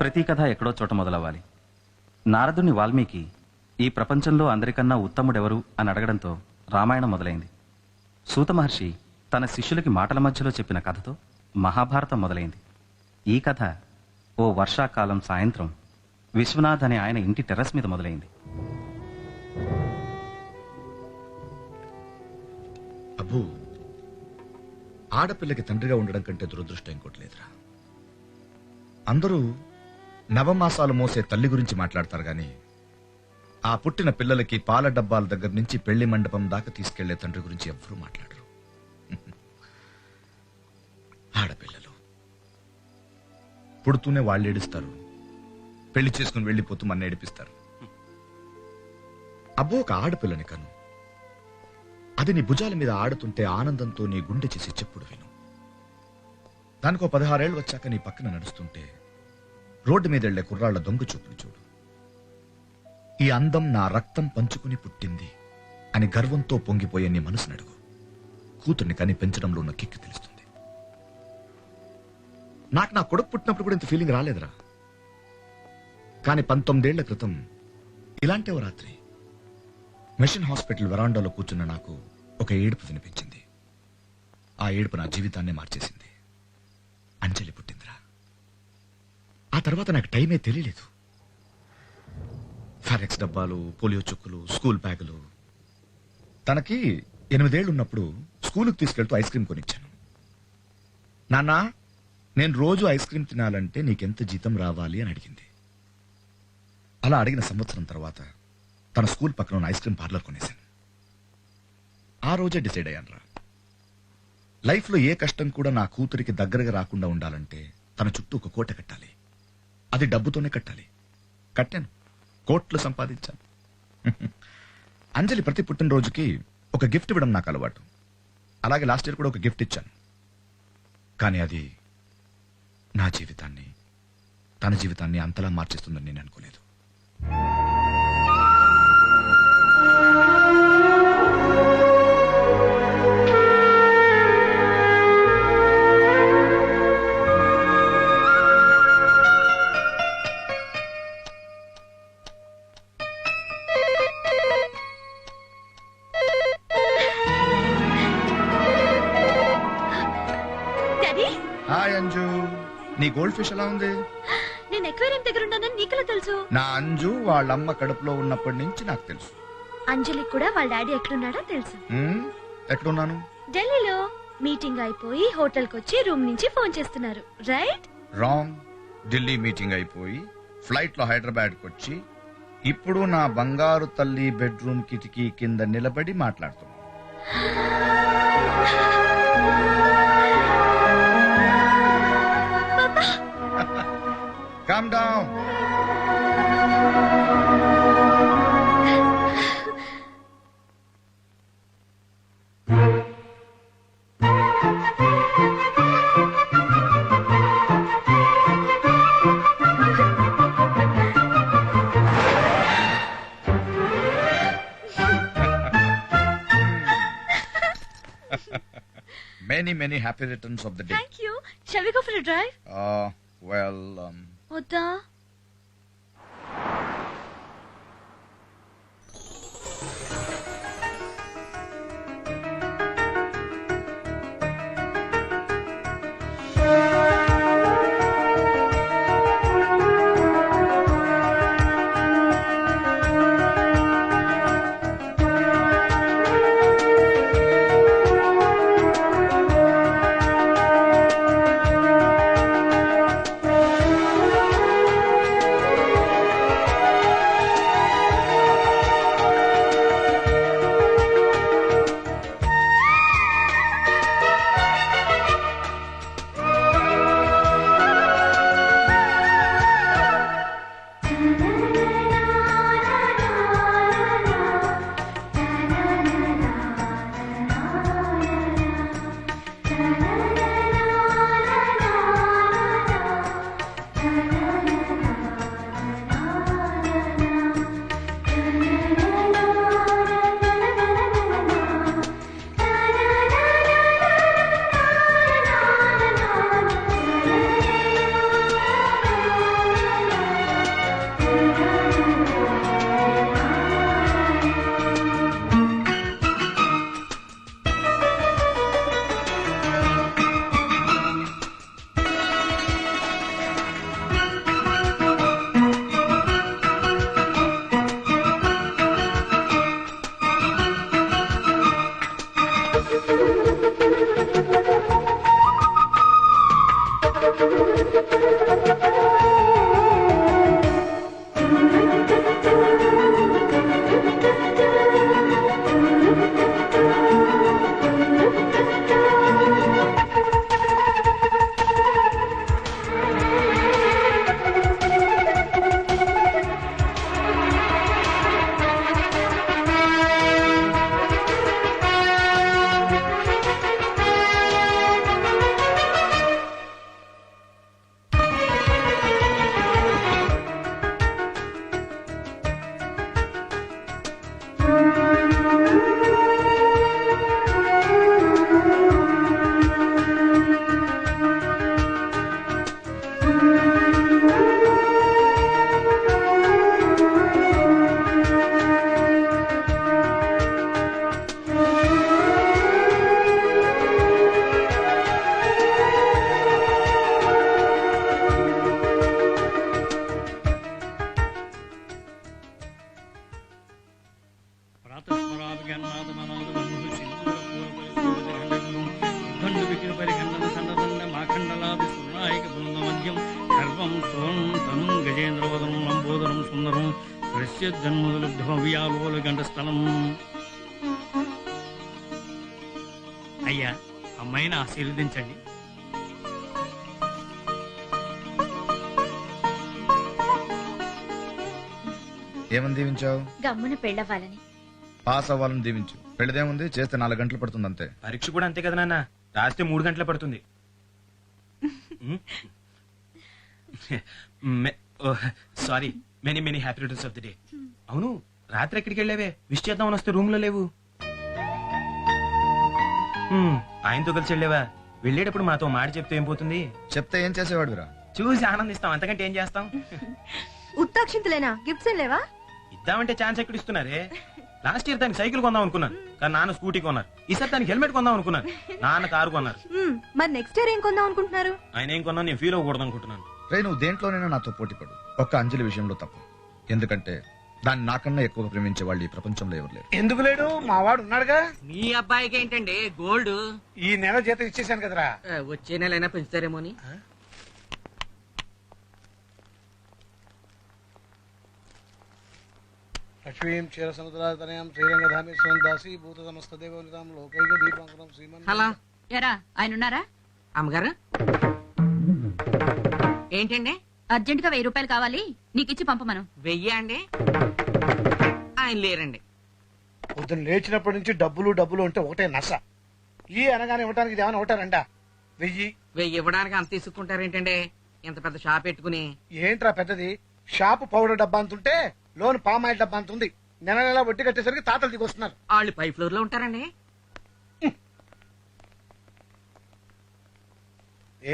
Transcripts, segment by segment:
ప్రతి కథ ఎక్కడో చోట మొదలవ్వాలి. నారదుని వాల్మీకి ఈ ప్రపంచంలో అందరికన్నా ఉత్తముడెవరు అని అడగడంతో రామాయణం మొదలైంది. సూత మహర్షి తన శిష్యులకి మాటల మధ్యలో చెప్పిన కథతో మహాభారతం మొదలైంది. ఈ కథ ఓ వర్షాకాలం సాయంత్రం విశ్వనాథ్ అనే ఆయన ఇంటి టెర్రస్ మీద మొదలైంది. అబ్బు ఆడపిల్లకి తండ్రిగా ఉండడం కంటే దురదృష్టం ఇంకోటి లేదురా. అందరూ నవమాసాలు మోసే తల్లి గురించి మాట్లాడతారు గాని ఆ పుట్టిన పిల్లలకి పాల డబ్బాల దగ్గర నుంచి పెళ్ళి మండపం దాకా తీసుకెళ్ళే తండ్రి గురించి ఎవ్వరూ మాట్లాడరు. ఆడపిల్లలు. పుడుతూనే వాళ్ళు ఏడుస్తారు. పెళ్ళి చేసుకుని వెళ్ళిపోతూ మన ఏడిపిస్తారు. అబ్బో ఒక ఆడపిల్లని కను. అది నీ భుజాల మీద ఆడుతుంటే ఆనందంతో నీ గుండె చేసి చెప్పుడు విను. దానికో పదహారేళ్ళు వచ్చాక నీ పక్కన నడుస్తుంటే రోడ్డు మీద వెళ్ళే కుర్రాళ్ళ దొంగ చూపును చూడు. ఈ అందం నా రక్తం పంచుకుని పుట్టింది అని గర్వంతో పొంగిపోయే నీ మనసు నడుగు. కూతుర్ని కని పెంచడంలో ఉన్న కిక్కి తెలుస్తుంది. నాకు నా కొడుకు పుట్టినప్పుడు కూడా ఇంత ఫీలింగ్ రాలేదురా. కానీ పంతొమ్మిదేళ్ళ క్రితం ఇలాంటి ఓ రాత్రి మిషన్ హాస్పిటల్ వరాండాలో కూర్చున్న నాకు ఒక ఏడుపు వినిపించింది. ఆ ఏడుపు నా జీవితాన్నే మార్చేసింది. అంజలి పుట్టిందిరా. ఆ తర్వాత నాకు టైమే తెలియలేదు. ఫారెక్స్ డబ్బాలు పోలియో చుక్కులు స్కూల్ బ్యాగులు. తనకి ఎనిమిదేళ్ళు ఉన్నప్పుడు స్కూలుకు తీసుకెళ్తూ ఐస్ క్రీమ్ కొనిచ్చాను. నాన్న నేను రోజు ఐస్ క్రీమ్ తినాలంటే నీకెంత జీతం రావాలి అని అడిగింది. అలా అడిగిన సంవత్సరం తర్వాత తన స్కూల్ పక్కన ఉన్న ఐస్ క్రీమ్ పార్లర్ కొనేశాను. ఆ రోజే డిసైడ్ అయ్యాను రా. లైఫ్లో ఏ కష్టం కూడా నా కూతురికి దగ్గరగా రాకుండా ఉండాలంటే తన చుట్టూ ఒక కోట కట్టాలి. అది డబ్బుతోనే కట్టాలి. కట్టాను. కోట్లు సంపాదించాను. అంజలి ప్రతి పుట్టినరోజుకి ఒక గిఫ్ట్ ఇవ్వడం నాకు అలవాటు. అలాగే లాస్ట్ ఇయర్ కూడా ఒక గిఫ్ట్ ఇచ్చాను. కానీ అది నా జీవితాన్ని తన జీవితాన్ని అంతలా మార్చేస్తుందని నేను అనుకోలేదు. గోల్డ్ ఫిష్ ఎలా ఉంది? నేను ఎక్వేరియం దగ్గర ఉన్నానని నీకెలా తెలుసు? నా అంజు వాళ్ళమ్మ కడుపులో ఉన్నప్పటి నుంచి నాకు తెలుసు. అంజలి కూడా వాళ్ళ డాడీ ఎక్కడున్నాడో తెలుసు. హ్మ్? ఎక్కడున్నాను? ఢిల్లీలో మీటింగ్ అయిపోయి హోటల్కి వచ్చి రూమ్ నుంచి ఫోన్ చేస్తున్నారు. రైట్? రాంగ్. ఢిల్లీ మీటింగ్ అయిపోయి ఫ్లైట్లో హైదరాబాద్ వచ్చి ఇప్పుడు నా బంగారు తల్లి బెడ్రూమ్ కిటికీ కింద నిలబడి మాట్లాడుతున్నాను Come down. many, many happy returns of the day. Thank you. Shall we go for a drive? Uh, well, um, go for drive well వద్దా జన్మదులుభవ్యాలోల గంట స్థలం అయ్యా అమ్మాయిని ఆశీర్వదించండి. ఏమని దీవించావు? గమ్మున పెళ్ళవ్వాలని. పాస్ అవ్వాలని దీవించు. పెళ్ళదేముంది? చేస్తే నాలుగు గంటలు పడుతుంది అంతే. పరీక్ష కూడా అంతే కదా నాన్న? రాస్తే మూడు గంటలే పడుతుంది. Sorry. Many many happy returns of the day అవును రాత్రి ఎక్కడికి వెళ్ళావే? విష్ చేద్దామని వస్తే రూమ్లో లేవు ఆయనతో కలిసి వెళ్ళావా? వెళ్ళేటప్పుడు మాతో మాట చెప్తే ఏం పోతుంది? చెప్తే ఏం చేసేవాడురా? చూసి ఆనందిస్తాం. అంతకంటే ఏం చేస్తాం? ఉత్తాక్షింతలేనా? గిఫ్ట్స్ ఏం లేవా? ఇద్దామంటే ఛాన్స్ ఎక్కడ ఇస్తున్నారే? లాస్ట్ ఇయర్ దానికి సైకిల్ కొందాం అనుకున్నాను. కానీ నాన్న స్కూటీ కొన్నారు. ఈసారి దానికి హెల్మెట్ కొందాం అనుకున్నాను. నాన్న కారు కొన్నారు. మ్మ్, మరి నెక్స్ట్ ఇయర్ ఏం కొందాం అనుకుంటున్నారు? ఆయన ఏం కొన్నా నేను ఫీల్ అవ్వకూడదు అనుకుంటున్నాను. రే నువ్వు దేంట్లోనైనా నాతో పోటీ పడు. ఒక్క అంజలి విషయంలో తప్ప. ఎందుకంటే దాన్ని నాకన్నా ఎక్కువ ప్రేమించే వాళ్ళు ఈ ప్రపంచంలో ఎవరు లేరు. ఎందుకు లేడు? మా వాడు ఉన్నాడుగా. మీ అబ్బాయికి ఏంటండి? గోల్డ్. ఈ నెల జీతం ఇచ్చేసాను కదరా. వచ్చే నెలైనా పెంచుతారేమో అని. లక్ష్మీం క్షీర సముద్రాతనయం శ్రీరంగధామేశ్వరం దాసి భూత సమస్త దేవలితాం లోకైక దీపాంకరం శ్రీమన్ హలో. ఎరా ఆయన ఉన్నారా? అమ్మగారు? ఏంటండి? అర్జెంట్గా వెయ్యి రూపాయలు కావాలి. నీకిచ్చి పంపమను. వెయ్యి అండి? ఆయన లేరండి. పొద్దున్న లేచినప్పటి నుంచి డబ్బులు డబ్బులు అంటే ఒకటే నస. ఈ అనగానే ఇవ్వడానికి ఇది ఏమైనా ఒకటారండా వెయ్యి. వెయ్యి ఇవ్వడానికి అంత తీసుకుంటారేంటండి? ఇంత పెద్ద షాప్ పెట్టుకుని. ఏంట్రా పెద్దది? షాపు పౌడర్ డబ్బా అంతుంటే లోన్ పామాయిల్ డబ్బా అంత ఉంది నెల నెల వడ్డీ కట్టేసరికి తాతలు దిగొస్తున్నారు. వాళ్ళు పై ఫ్లోర్లో ఉంటారండి.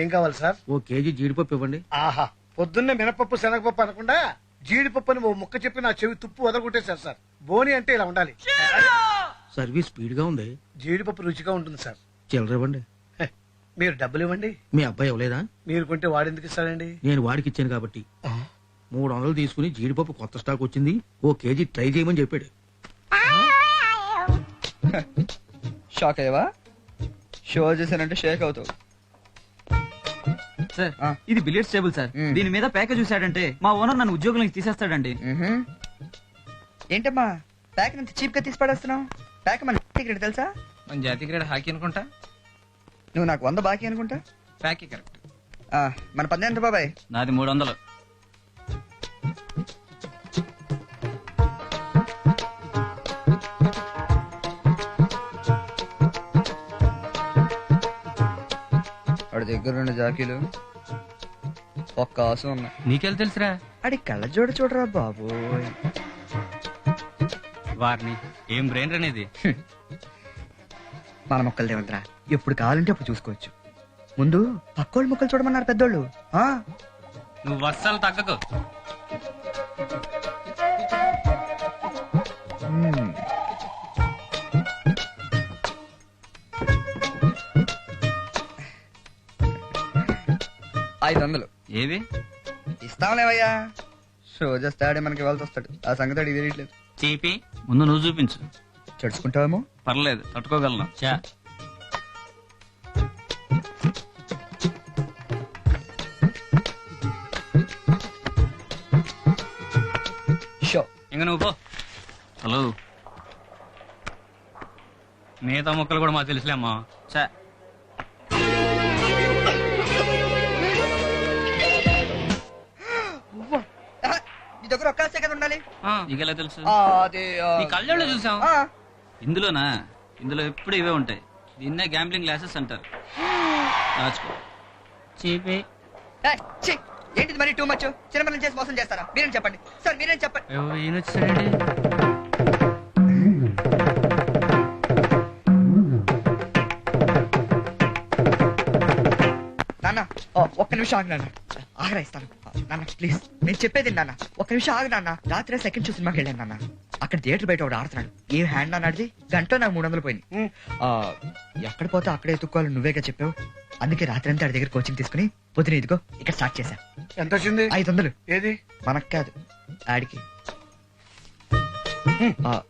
ఏం కావాలి సార్? ఓ కేజీ జీడిపప్పు ఇవ్వండి. ఆహా పొద్దున్నే మినపప్పు శనగపప్పు అనకుండా జీడిపప్పు అని ఓ ముక్క చెప్పి నా చెవి తుప్పు వదలగొట్టేశారు సార్. బోని అంటే ఇలా ఉండాలి. సర్వీస్ స్పీడ్గా ఉంది. జీడిపప్పు రుచిగా ఉంటుంది సార్. చిల్లర ఇవ్వండి. మీరు డబ్బులు ఇవ్వండి. మీ అబ్బాయి ఇవ్వలేదా? మీరు కొంటే వాడెందుకు ఇస్తాడండి? నేను వాడికి ఇచ్చాను కాబట్టి. మూడు వందలు తీసుకుని జీడిపప్పు కొత్త స్టాక్ వచ్చింది. ఓ కేజీ ట్రై చేయమని చెప్పాడు. షాక్ అయ్యవా? షో చేశానంటే షేక్ అవుతావు. సార్. ఇది బిలియర్డ్స్ టేబుల్ సార్. దీని మీద ప్యాకేజ్ చూసాడంటే మా ఓనర్ నన్ను ఉద్యోగం నుంచి తీసేస్తాడండి. ఏంటమ్మా ప్యాక్ ఎంత చీప్గా తీసి పడేస్తున్నావు? ప్యాక్ మన తెలుసా? మన జాతీయ క్రీడ హాకీ అనుకుంటా? నువ్వు నాకు వంద బాకీ అనుకుంటా? ప్యాకీ కరెక్ట్. ఆ, మన పద్దెనిమిది ఎంత బాబాయ్? నాది మూడు వందలు వాడి దగ్గర రెండు జాకీలు ఒక్క ఆసు ఉన్నా నీకెళ్ళి తెలుసురా? అడి కళ్ళ జోడు చూడరా బాబు. వారిని ఏం బ్రెయిన్ అనేది మన మొక్కలు దేవంతరా ఎప్పుడు కావాలంటే అప్పుడు చూసుకోవచ్చు. ముందు పక్కోళ్ళు మొక్కలు చూడమన్నారు పెద్దోళ్ళు. ఆ? నువ్వు వర్షాలు తగ్గకు. మ్మ్. ఐదు వందలు ఏవి ఇస్తాంలేవయ్యా షో చేస్తాడే మనకి వెళ్తూ వస్తాడు. ఆ సంగతి అడిగి తెలియట్లేదు. చీపి ముందు నువ్వు చూపించు. చడుచుకుంటావేమో? పర్లేదు తట్టుకోగలను. చా షో. ఇంక నువ్వు పో. హలో. మిగతా మొక్కలు కూడా మాకు తెలుసులే అమ్మా. చా నీకెలా తెలుసు? ఆ, అది నీ కళ్ళల్లో చూసాం ఇందులోనా? ఇందులో ఎప్పుడు ఇవే ఉంటాయి. దీన్నే గ్యాంబ్లింగ్ గ్లాసెస్ అంటారు. రాచుకో చీపి. ఏంటిది మరి టూ మచ్ చిన్నపిల్లలు చేసి మోసం చేస్తారా? మీరేం చెప్పండి. సార్ మీరేం చెప్పండి ఈయన వచ్చాడండి. నాన్న ఓ, ఒక్క నిమిషం ఆగు నాన్న. ఆగరా ఇస్తాను నాన్న ప్లీజ్ నేను చెప్పేది నాన్న. ఒక్క నిమిషం ఆగు నాన్న. రాత్రి సెకండ్ షో సినిమాకి వెళ్ళాను నాన్న. అక్కడ థియేటర్ బయట ఒకడు ఆడుతున్నాడు. ఏ హ్యాండ్ నాన్న ఆడిది? గంట నాకు మూడు వందలు పోయింది. ఆ, ఎక్కడ పోతే అక్కడే ఎత్తుక్కోవాలి నువ్వేగా చెప్పావు? అందుకే రాత్రి అంతా ఆడి దగ్గర కోచింగ్ తీసుకుని పొద్దున ఇదిగో ఇక్కడ స్టార్ట్ చేశా. ఎంత వచ్చింది? ఐదు వందలు. ఏది? మనకు కాదు ఆడికి. ఆ,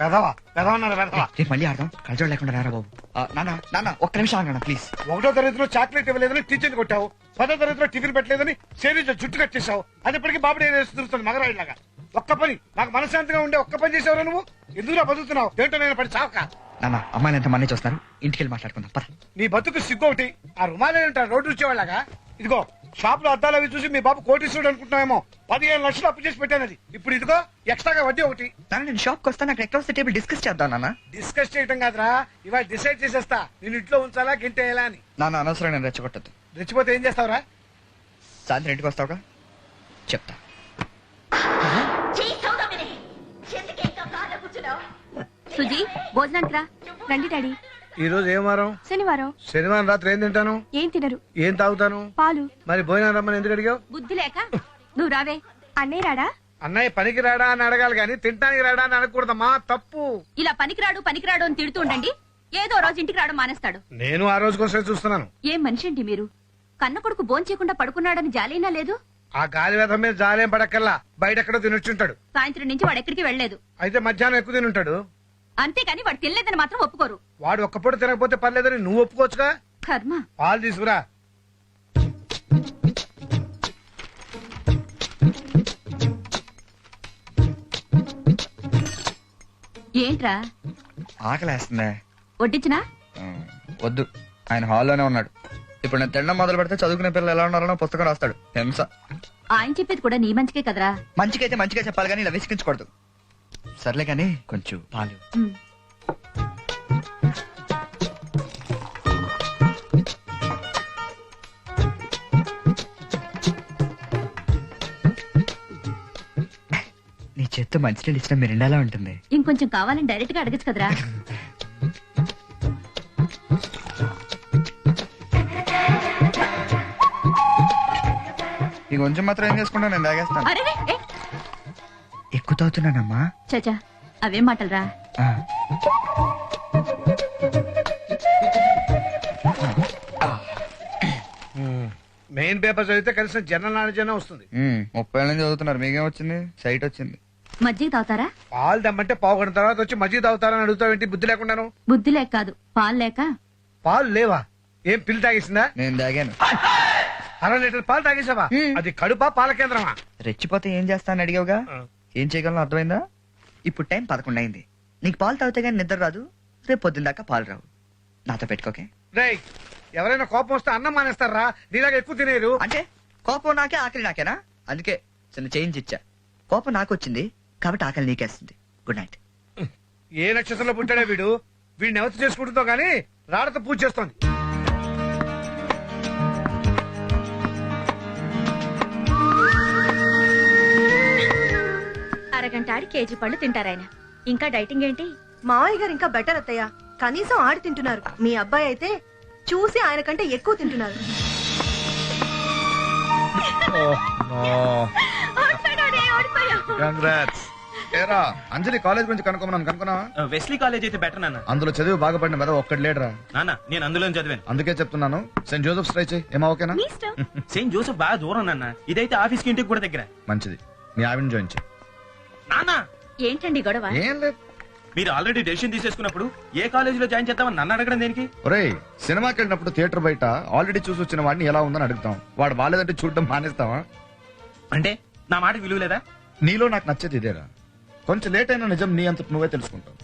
వెధవా వెధవన్నారు వెధవా. రేపు మళ్ళీ ఆడదాం. కలజోడు లేకుండా రారా బాబు. ఆ, నాన్న నాన్న ఒక్క నిమిషం ఆగు నాన్న ప్లీజ్. ఒకటో తరగతిలో చాక్లెట్ ఇవ్వలేదని టీచర్ని కొట్టావు. పదో తరగతిలో టిఫిన్ పెట్టలేదని సేవించ జుట్టు కట్టేశావు అది ఇప్పటికీ బాబు నేను తిరుగుతుంది మగరాయిలాగా. ఒక్క పని నాకు మనశాంతిగా ఉండే ఒక్క పని చేసావు నువ్వు? ఎందుకు బతుకుతున్నావు? ఏంటో నేను పడి చావక? నాన్న అమ్మాయిలు ఎంత మంది చూస్తున్నారు ఇంటికి వెళ్ళి మాట్లాడుకుందాం పద. నీ బతుకు సిగ్గు ఒకటి ఆ రుమాలే ఉంటారు రోడ్డు వచ్చేవాళ్ళగా ఇదిగో షాప్లో అద్దాలు అవి చూసి మీ బాబు కోటీశ్వరుడు అనుకుంటున్నామేమో పదిహేను లక్షలు అప్పు చేసి పెట్టానది ఇప్పుడు ఇదిగో ఎక్స్ట్రాగా వడ్డీ ఒకటి. నాన్న నేను షాప్కి వస్తాను అక్కడ ఎక్కడ టేబుల్ డిస్కస్ చేద్దాం నాన్న. డిస్కస్ చేయటం కాదురా. ఇవాళ డిసైడ్ చేసేస్తా. నేను ఇంట్లో ఉంచాలా గింటేయాలా అని. నాన్న అనవసరం నేను రెచ్చగొట్టద్దు. రెచ్చిపోతే ఏం చేస్తావురా? సాయంత్రం ఇంటికి వస్తావుగా? చెప్తా. సుజీ భోజనానికి రా. రండి డాడీ. ఈ రోజు ఏం వారం? శనివారం. శనివారం రాత్రి ఏం తింటాను? ఏం తినరు. ఏం తాగుతాను? పాలు. మరి భోజనం రమ్మని ఎందుకు అడిగావు? బుద్ధి లేక నువ్వు రావే. అన్నయ్య రాడా? అన్నయ్య పనికి రాడా అని అడగాలి కానీ తింటానికి రాడా అని అడగకూడదమ్మా తప్పు. ఇలా పనికిరాడు పనికిరాడు అని తిడుతూ ఉండండి. ఏదో రోజు ఇంటికి రావడం మానేస్తాడు. నేను ఆ రోజు కోసమే చూస్తున్నాను. ఏం మనిషి అండి మీరు? కన్న కొడుకు భోంచేయకుండా పడుకున్నాడని జాలైనా లేదు? ఆ గాలి వేధం మీద జాలేం పడక్కల్లా బయట ఎక్కడో తినొచ్చుంటాడు. సాయంత్రం నుంచి వాడు ఎక్కడికి వెళ్ళేదు అయితే మధ్యాహ్నం ఎక్కువ తినుంటాడు. అంతేకాని వాడు తినలేదని మాత్రం ఒప్పుకోరు. వాడు ఒక్క పూట తినకపోతే పర్లేదని నువ్వు ఒప్పుకోవచ్చుగా? కర్మ. పాలు తీసుకురా. ఏంట్రా? ఆకలేస్తుందే. వడ్డించినా? వద్దు. ఆయన హాల్లోనే ఉన్నాడు. ఇప్పుడు నేను తినడం మొదలు పెడితే చదువుకునే పిల్లలు ఎలా ఉన్నారో పుస్తకం రాస్తాడు. హింస. ఆయన చెప్పేది కూడా నీ మంచికే కదరా? మంచికైతే మంచిగా చెప్పాలి కానీ ఇలా విసిగించకూడదు. సర్లే కానీ కొంచెం పాలు. నీ చేత్తో మంచి ఇచ్చిన మిరిండాలా ఉంటుంది? ఇంకొంచెం కావాలని డైరెక్ట్గా అడగచ్చు కదరా. ఈ కొంచెం మాత్రం ఏం చేసుకుంటా నేను తాగేస్తాను. అరే తాగుతున్నానమ్మా చచా అవేం మాటలరా. ఆ. మెయిన్ పేపర్ చదివితే కనీసం జనరల్ నాలెడ్జ్ అనే వస్తుంది. ముప్పై ఏళ్ళ నుంచి చదువుతున్నారు. మీకేం వచ్చింది? సైట్ వచ్చింది. మజ్జిగ తాగుతారా? పాలు దమ్మంటే పావు గంట తర్వాత వచ్చి మజ్జిగ తాగుతారని అడుగుతావేంటి బుద్ధి లేకుండాను? బుద్ధి లేక కాదు. పాలు లేక? పాలు లేవా? ఏం పిల్లి తాగేసిందా? నేను తాగాను. అర లీటర్ పాలు తాగేసావా? అది కడుపా పాల కేంద్రమా? రెచ్చిపోతే ఏం చేస్తాను అడిగావుగా? ఏం చేయగలను అర్థమైందా? ఇప్పుడు టైం పదకొండు అయింది. నీకు పాలు తాగితే కానీ నిద్ర రాదు. రేపు పొద్దున్న దాకా పాలు రావు. నాతో పెట్టుకోకే రేయ్ ఎవరైనా కోపం వస్తే అన్నం మానేస్తారా? నీలాగా ఎక్కువ తినేరు. అంటే కోపం నాకే ఆకలి నాకేనా? అందుకే చిన్న చేంజ్ ఇచ్చా. కోపం నాకు వచ్చింది కాబట్టి ఆకలి నీకేస్తుంది. గుడ్ నైట్ ఏ నక్షత్రంలో పుట్టాడే వీడు? వీడిని ఎవరు చేసుకుంటుందో గానీ రాడతో పూజ చేస్తోంది. అరగంట ఆడి కేజీ పళ్ళు తింటారాయన ఇంకా డైటింగ్ ఏంటి? మావయ్య గారు ఇంకా బెటర్ అత్తయ్య. కనీసం ఆడి తింటున్నారు. మీ అబ్బాయి అయితే చూసి ఆయన కంటే ఎక్కువ తింటున్నారు. కంగ్రాట్స్ ఏరా అంజలి కాలేజ్ గురించి కనుక్కోమన్నాను కనుక్కున్నావా? వెస్లీ కాలేజ్ అయితే బెటర్ నాన్న. అందులో చదివి బాగుపడిన మీద ఒక్కడు లేడరా. నాన్న నేను అందులో చదివాను. అందుకే చెప్తున్నాను. సెయింట్ జోసెఫ్ ట్రై చేయి. ఏమా ఓకేనా? మీ ఇష్టం. సెయింట్ జోసెఫ్ బాగా దూరం నాన్న. ఇదైతే ఆఫీస్కి ఇంటికి కూడా దగ్గర. మంచిది. మీ ఆవిడని జాయిన్ చేయి. నాన్న ఏంటండి గొడవ? ఏం లేదు. మీరు ఆల్రెడీ డెసిషన్ తీసేసుకున్నప్పుడు ఏ కాలేజీలో జాయిన్ చేద్దామని నన్ను అడగడం దేనికి? ఒరేయ్ సినిమాకి వెళ్ళినప్పుడు థియేటర్ బయట ఆల్రెడీ చూసి వచ్చిన వాడిని ఎలా ఉందని అడుగుతాం. వాడు బాలేదంటే చూడడం మానేస్తావా? అంటే నా మాట విలువ లేదా నీలో నాకు నచ్చేది ఇదేరా. కొంచెం లేట్ అయినా నిజం నీ అంతటి నువ్వే తెలుసుకుంటావు.